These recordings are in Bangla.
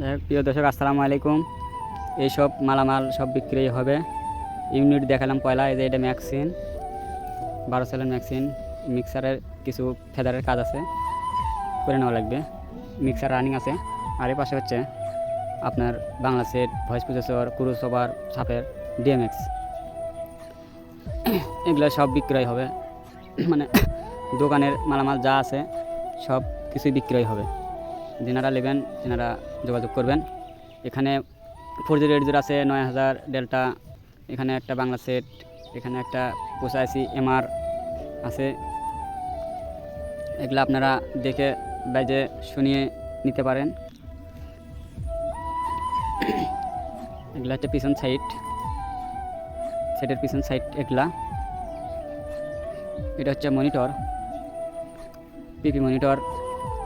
যাই প্রিয় দর্শক, আসসালামু আলাইকুম। এইসব মালামাল সব বিক্রি হবে। ইউনিট দেখালাম পয়লা, এই যে এটা ম্যাক্সিন, বারো সালের ম্যাক্সিন। মিক্সারের কিছু ফেদারের কাজ আছে, করে নেওয়া লাগবে। মিক্সার রানিং আছে। আর এর পাশে হচ্ছে আপনার Bangla set voice processor crossover সাপের ডিএমএক্স। এগুলো সব বিক্রয় হবে। মানে দোকানের মালামাল যা আছে, সব কিছুই বিক্রয় হবে। যেনারা নেবেন তেনারা যোগাযোগ করবেন। এখানে ফোর জিরো এইট জিরো আছে, নয় হাজার ডেল্টা। এখানে একটা বাংলা সেট, এখানে একটা পোষাইসি এমআর আছে। এগুলো আপনারা দেখে বাজে শুনিয়ে নিতে পারেন। এগুলো হচ্ছে পিছন সাইড। সেটের পিছন সাইড এগুলা। এটা হচ্ছে মনিটর, পিপি মনিটর।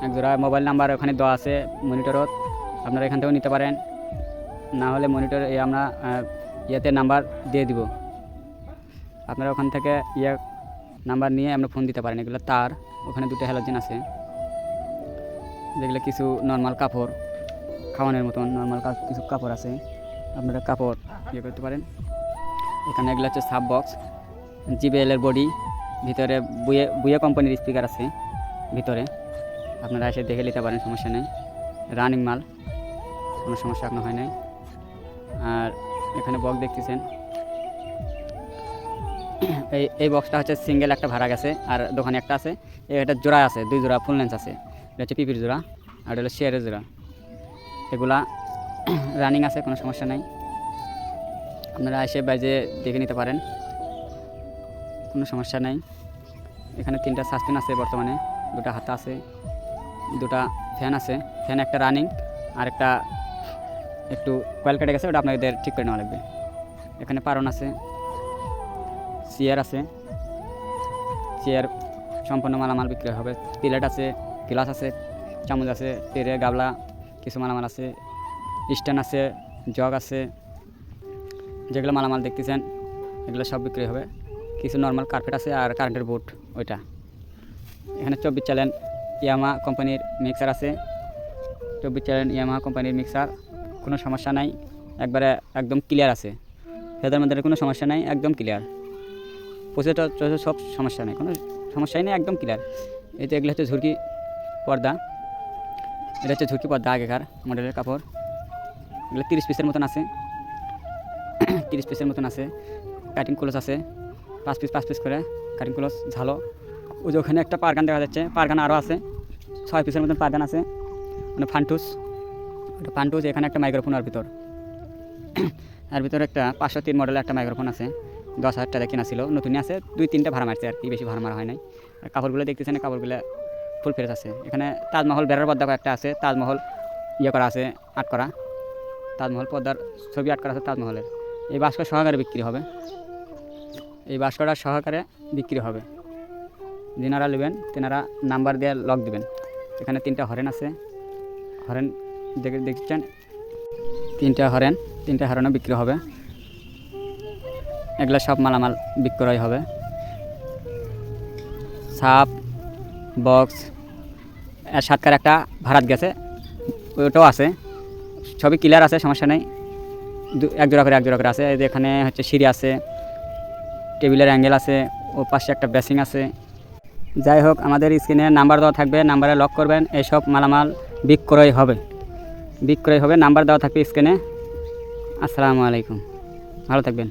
একজোড়া মোবাইল নাম্বার ওখানে দেওয়া আছে মনিটরত। আপনারা এখান থেকেও নিতে পারেন। না হলে মনিটর আমরা ইয়েতে নাম্বার দিয়ে দিব। আপনারা ওখান থেকে ইয়ে নাম্বার নিয়ে আমরা ফোন দিতে পারেন। এগুলো তার, ওখানে দুটো হ্যালোজেন আছে। যেগুলো কিছু নর্মাল কাপড়, খাওয়ানোর মতন নর্মাল কিছু কাপড় আছে। আপনারা কাপড় ইয়ে করতে পারেন। এখানে এগুলো হচ্ছে সাব বক্স জিবিএলের বডি ভিতরে বুয়ে বুয়ে কোম্পানির স্পিকার আছে, ভিতরে। আপনারা এসে দেখে নিতে পারেন, সমস্যা নেই। রানিং মাল। কোনো সমস্যা এখনও হয় নাই। আর এখানে বক্স দেখতেছেন। এই এই বক্সটা হচ্ছে সিঙ্গেল একটা ভাড়া গেছে, আর দোকানে একটা আছে। এটা জোড়া আছে, দুই জোড়া, ফুল লেন্স আছে। এটা হচ্ছে পিপির জোড়া, আর এটা হলো শেয়ারের জোড়া। এগুলা রানিং আছে, কোনো সমস্যা নাই। আপনারা এসে বাজে দেখে নিতে পারেন। কোনো সমস্যা নাই। এখানে তিনটা সাসপেন আছে বর্তমানে। দুটা হাতা আছে, দুটা ফ্যান আছে। ফ্যান একটা রানিং, আর একটা একটু কয়েল কেটে গেছে, ওটা আপনাদের ঠিক করে নেওয়া লাগবে। এখানে পারন আছে, চেয়ার আছে। চেয়ার সম্পূর্ণ মালামাল বিক্রি হবে। প্লেট আছে, গ্লাস আছে, চামচ আছে পেরে গাবলা, কিছু মালামাল আছে, স্ট্যান্ড আছে, জগ আছে। যেগুলো মালামাল দেখতেছেন, এগুলো সব বিক্রি হবে। কিছু নর্মাল কার্পেট আছে আর কারেন্টের বোর্ড ওইটা। এখানে চব্বিশ চ্যালেন ইয়ামা কোম্পানির মিক্সার আছে। চব্বিশ চ্যালেন ইয়ামা কোম্পানির মিক্সার। কোনো সমস্যা নাই। একবারে একদম ক্লিয়ার আছে। ফেদার মধ্যে কোনো সমস্যা নাই, একদম ক্লিয়ার প্রসেসটা সব সমস্যা নেই, কোনো সমস্যাই নেই, একদম ক্লিয়ার এই তো এগুলো হচ্ছে ঝুরকি পর্দা। এটা হচ্ছে ঝুরকি পর্দা আগেকার মডেলের কাপড়। এগুলো তিরিশ পিসের মতন আছে। তিরিশ পিসের মতন আছে। কাটিং ক্লোজ আছে। পাঁচ পিস পাঁচ পিস করে কাটিং ক্লোজ ঝালো। ওই যে ওখানে একটা পারগান দেখা যাচ্ছে, পারগান আরও আছে। ছয় পিসের মতন পারগান আছে। মানে ফান্টুস। ওটা ফান্টুস এখানে একটা মাইক্রোফোন, আর ভিতর। আর ভিতরে একটা পাঁচশো তিন মডেলের একটা মাইক্রোফোন আছে। দশ হাজার টাকা কেনা ছিল, নতুনই আছে। দুই, তিনটা ভাড়া মারছে আর কি, বেশি ভাড়া মারা হয় নাই। আর কাপড়গুলো দেখতেছেন, কাপড়গুলো ফুল ফ্রেশ আছে। এখানে তাজমহল বেড়ার পর্দা একটা আছে, তাজমহল ইয়ে করা আছে, আট করা। তাজমহল পর্দার ছবি আট করা আছে তাজমহলের। এই বাস্কর সহকারে বিক্রি হবে। এই বাস্কটার সহকারে বিক্রি হবে। যেনারা নেবেন, তেনারা নাম্বার দিয়ে লক দিবেন। এখানে তিনটা হরেন আছে। হরেন দেখছেন। তিনটা হরেন, তিনটা হরেনও বিক্রি হবে। এগুলো সব মালামাল বিক্রয় হবে। সাপ, বক্স সাতকার একটা ভাড়াত গেছে, ওটাও আছে। সবই ক্লিয়ার আছে, সমস্যা নেই। এক জোড়া করে, এক জোড়া করে আছে। এখানে হচ্ছে সিঁড়ি আছে, টেবিলের অ্যাঙ্গেল আছে, ও পাশে একটা বেসিং আছে। যাই হোক, আমাদের স্ক্রিনে নাম্বার দেওয়া থাকবে, নাম্বারে লক করবেন এইসব মালামাল বিক্রয় হবে। বিক্রয় হবে নাম্বার দেওয়া থাকবে স্ক্রিনে। আসসালামু আলাইকুম। ভালো থাকবেন।